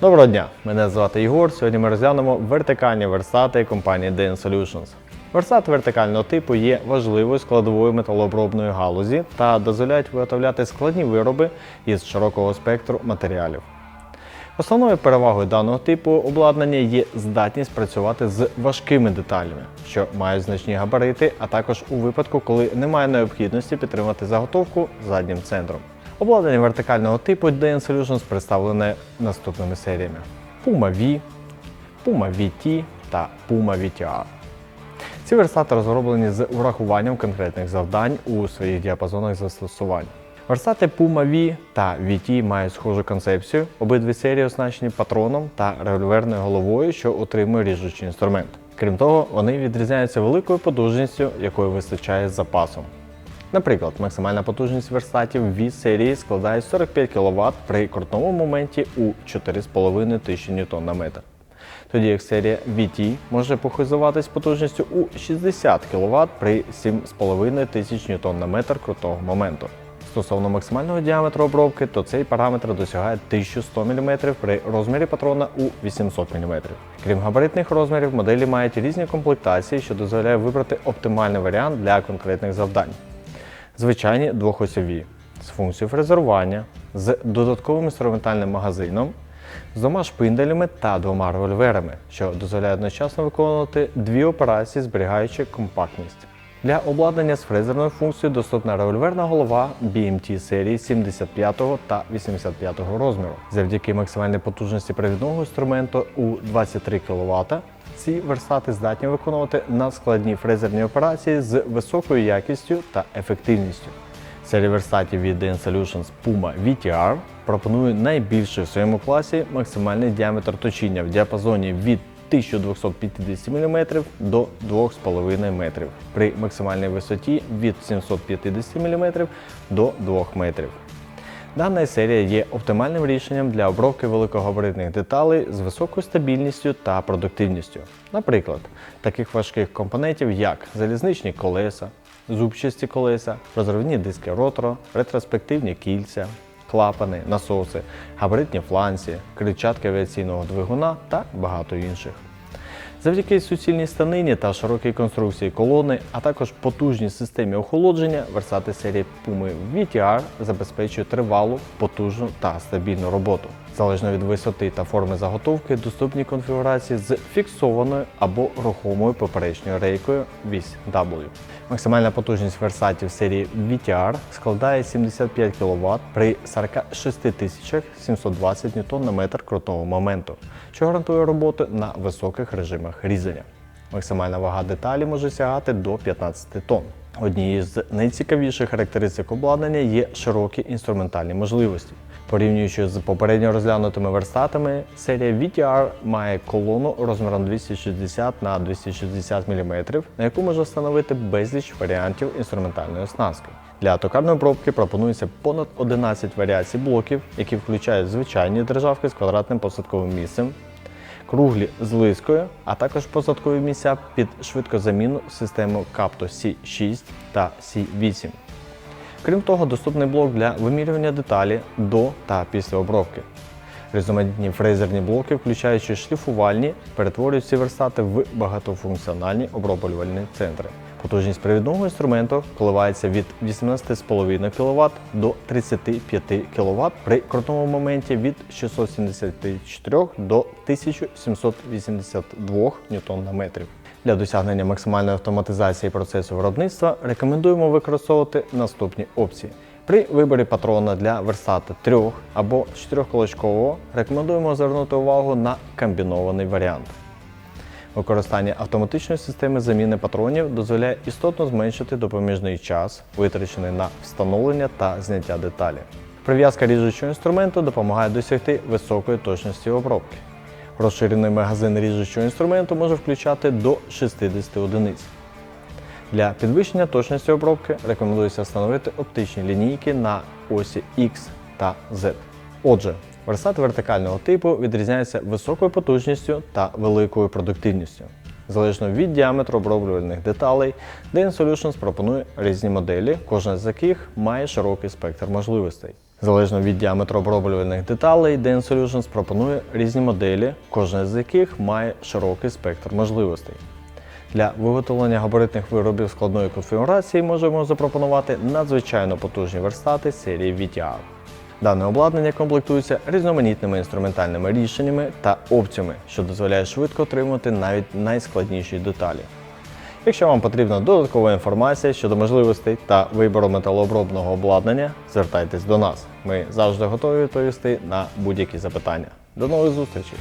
Доброго дня! Мене звати Ігор. Сьогодні ми розглянемо вертикальні верстати компанії DN Solutions. Верстат вертикального типу є важливою складовою металообробної галузі та дозволяють виготовляти складні вироби із широкого спектру матеріалів. Основною перевагою даного типу обладнання є здатність працювати з важкими деталями, що мають значні габарити, а також у випадку, коли немає необхідності підтримати заготовку заднім центром. Обладнання вертикального типу DN Solutions представлене наступними серіями: Puma V, Puma VT та Puma VTR. Ці верстати розроблені з урахуванням конкретних завдань у своїх діапазонах застосувань. Верстати Puma V та VT мають схожу концепцію. Обидві серії оснащені патроном та револьверною головою, що утримує ріжучий інструмент. Крім того, вони відрізняються великою потужністю, якої вистачає з запасом. Наприклад, максимальна потужність верстатів V серії складає 45 кВт при крутному моменті у 4,5 тисячі Нм. Тоді як серія VT може похизуватись потужністю у 60 кВт при 7,5 тисяч Нм крутого моменту. Стосовно максимального діаметру обробки, то цей параметр досягає 1100 мм при розмірі патрона у 800 мм. Крім габаритних розмірів, моделі мають різні комплектації, що дозволяє вибрати оптимальний варіант для конкретних завдань. Звичайні двохосьові з функцією фрезерування, з додатковим інструментальним магазином, з двома шпинделями та двома револьверами, що дозволяє одночасно виконувати дві операції, зберігаючи компактність. Для обладнання з фрезерною функцією доступна револьверна голова BMT серії 75 та 85 розміру. Завдяки максимальній потужності привідного інструменту у 23 кВт ці верстати здатні виконувати надскладні фрезерні операції з високою якістю та ефективністю. Серія верстатів від DN Solutions Puma VTR пропонує найбільший в своєму класі максимальний діаметр точіння в діапазоні від 1250 мм до 2,5 метрів при максимальній висоті від 750 мм до 2 метрів. Дана серія є оптимальним рішенням для обробки великогабаритних деталей з високою стабільністю та продуктивністю. Наприклад, таких важких компонентів, як залізничні колеса, зубчасті колеса, розривні диски ротора, ретроспективні кільця, клапани, насоси, габаритні фланці, крильчатки авіаційного двигуна та багато інших. Завдяки суцільній станині та широкій конструкції колони, а також потужній системі охолодження, версати серії Puma VTR забезпечують тривалу, потужну та стабільну роботу. Залежно від висоти та форми заготовки, доступні конфігурації з фіксованою або рухомою поперечною рейкою вісь W. Максимальна потужність версатів серії VTR складає 75 кВт при 46 720 Нм крутого моменту, що гарантує роботу на високих режимах різання. Максимальна вага деталі може сягати до 15 тонн. Однією з найцікавіших характеристик обладнання є широкі інструментальні можливості. Порівнюючи з попередньо розглянутими верстатами, серія VTR має колону розміром 260 на 260 мм, на яку можна встановити безліч варіантів інструментальної оснастки. Для токарної обробки пропонується понад 11 варіацій блоків, які включають звичайні державки з квадратним посадковим місцем, круглі з лискою, а також посадкові місця під швидкозамінну систему Capto C6 та C8. Крім того, доступний блок для вимірювання деталі до та після обробки. Різноманітні фрезерні блоки, включаючи шліфувальні, перетворюють ці верстати в багатофункціональні оброблювальні центри. Потужність привідного інструменту коливається від 18,5 кВт до 35 кВт при крутому моменті від 674 до 1782 Нм на метрів. Для досягнення максимальної автоматизації процесу виробництва рекомендуємо використовувати наступні опції. При виборі патрона для верстата 3 або 4-колочкового рекомендуємо звернути увагу на комбінований варіант. Використання автоматичної системи заміни патронів дозволяє істотно зменшити допоміжний час, витрачений на встановлення та зняття деталі. Прив'язка ріжучого інструменту допомагає досягти високої точності обробки. Розширений магазин ріжучого інструменту може включати до 60 одиниць. Для підвищення точності обробки рекомендується встановити оптичні лінійки на осі X та Z. Отже, версат вертикального типу відрізняється високою потужністю та великою продуктивністю. Залежно від діаметру оброблювальних деталей, DN Solutions пропонує різні моделі, кожна з яких має широкий спектр можливостей. Залежно від діаметру оброблюваних деталей, DN Solutions пропонує різні моделі, кожна з яких має широкий спектр можливостей. Для виготовлення габаритних виробів складної конфігурації можемо запропонувати надзвичайно потужні верстати серії VTR. Дане обладнання комплектується різноманітними інструментальними рішеннями та опціями, що дозволяє швидко отримувати навіть найскладніші деталі. Якщо вам потрібна додаткова інформація щодо можливостей та вибору металообробного обладнання, звертайтесь до нас. Ми завжди готові відповісти на будь-які запитання. До нових зустрічей!